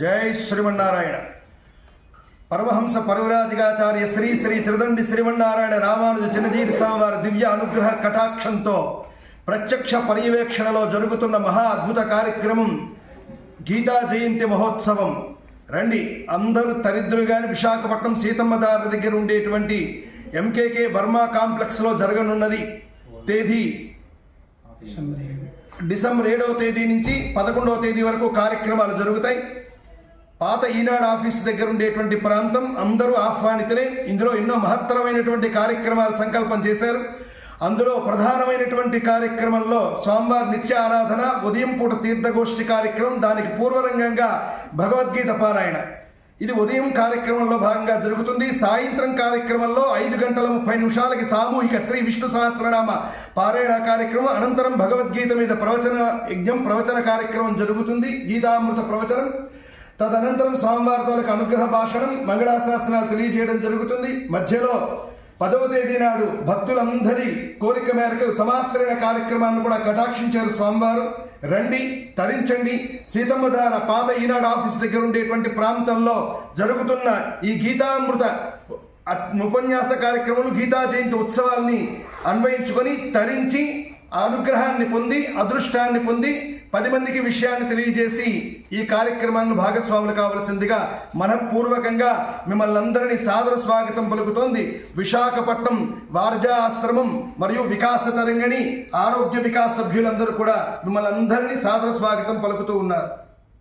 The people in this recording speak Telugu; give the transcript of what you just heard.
జై శ్రీమన్నారాయణ. పరమహంస పరవరాజిగాచార్య శ్రీ శ్రీ త్రిదండి శ్రీమన్నారాయణ రామానుజ చిన్నజీవి స్వామివారి దివ్య అనుగ్రహ కటాక్షంతో ప్రత్యక్ష పర్యవేక్షణలో జరుగుతున్న మహా అద్భుత కార్యక్రమం గీతా జయంతి మహోత్సవం. రండి అందరూ తరిద్రులు గాని విశాఖపట్నం సీతమ్మ దారి దగ్గర ఉండేటువంటి ఎంకేకే బర్మా కాంప్లెక్స్లో జరగనున్నది. తేదీ? డిసెంబర్ ఏడవ తేదీ నుంచి పదకొండవ తేదీ వరకు కార్యక్రమాలు జరుగుతాయి. పాత ఈనాడు ఆఫీస్ దగ్గర ఉండేటువంటి ప్రాంతం అందరూ ఆహ్వానితులే. ఇందులో ఎన్నో మహత్తరమైనటువంటి కార్యక్రమాలు సంకల్పం చేశారు. అందులో ప్రధానమైనటువంటి కార్యక్రమంలో స్వామివారి నిత్య ఆరాధన ఉదయం పూట తీర్థగోష్ఠి కార్యక్రమం దానికి పూర్వరంగంగా భగవద్గీత పారాయణ. ఇది ఉదయం కార్యక్రమంలో భాగంగా జరుగుతుంది. సాయంత్రం కార్యక్రమంలో ఐదు గంటల ముప్పై నిమిషాలకి సామూహిక శ్రీ విష్ణు సహస్రనామ పారాయణ కార్యక్రమం అనంతరం భగవద్గీత మీద ప్రవచన యజ్ఞం ప్రవచన కార్యక్రమం జరుగుతుంది. గీతామృత ప్రవచనం తదనంతరం స్వామివారితాలకు అనుగ్రహ భాషణం మంగళాశాసనాలు తెలియజేయడం జరుగుతుంది. మధ్యలో పదవ తేదీ నాడు భక్తులందరి కోరిక మేరకు సమాశ్రయణ కార్యక్రమాన్ని కూడా కటాక్షించారు స్వామివారు. రండి తరించండి. సీతమ్మధార పాత ఈనాడు ఆఫీస్ దగ్గర ఉండేటువంటి ప్రాంతంలో జరుగుతున్న ఈ గీతామృత ఉపన్యాస కార్యక్రమాలు గీతా జయంతి ఉత్సవాల్ని అన్వయించుకొని తరించి ఆ అనుగ్రహాన్ని పొంది అదృష్టాన్ని పొంది పది మందికి విషయాన్ని తెలియజేసి ఈ కార్యక్రమాన్ని భాగస్వాములు కావలసిందిగా మనపూర్వకంగా మిమ్మల్ని అందరినీ సాదర స్వాగతం పలుకుతోంది. విశాఖపట్నం వార్జా ఆశ్రమం మరియు వికాస తరంగిణి ఆరోగ్య వికాస సభ్యులందరూ కూడా మిమ్మల్ని అందరినీ సాదర స్వాగతం పలుకుతూ ఉన్నారు.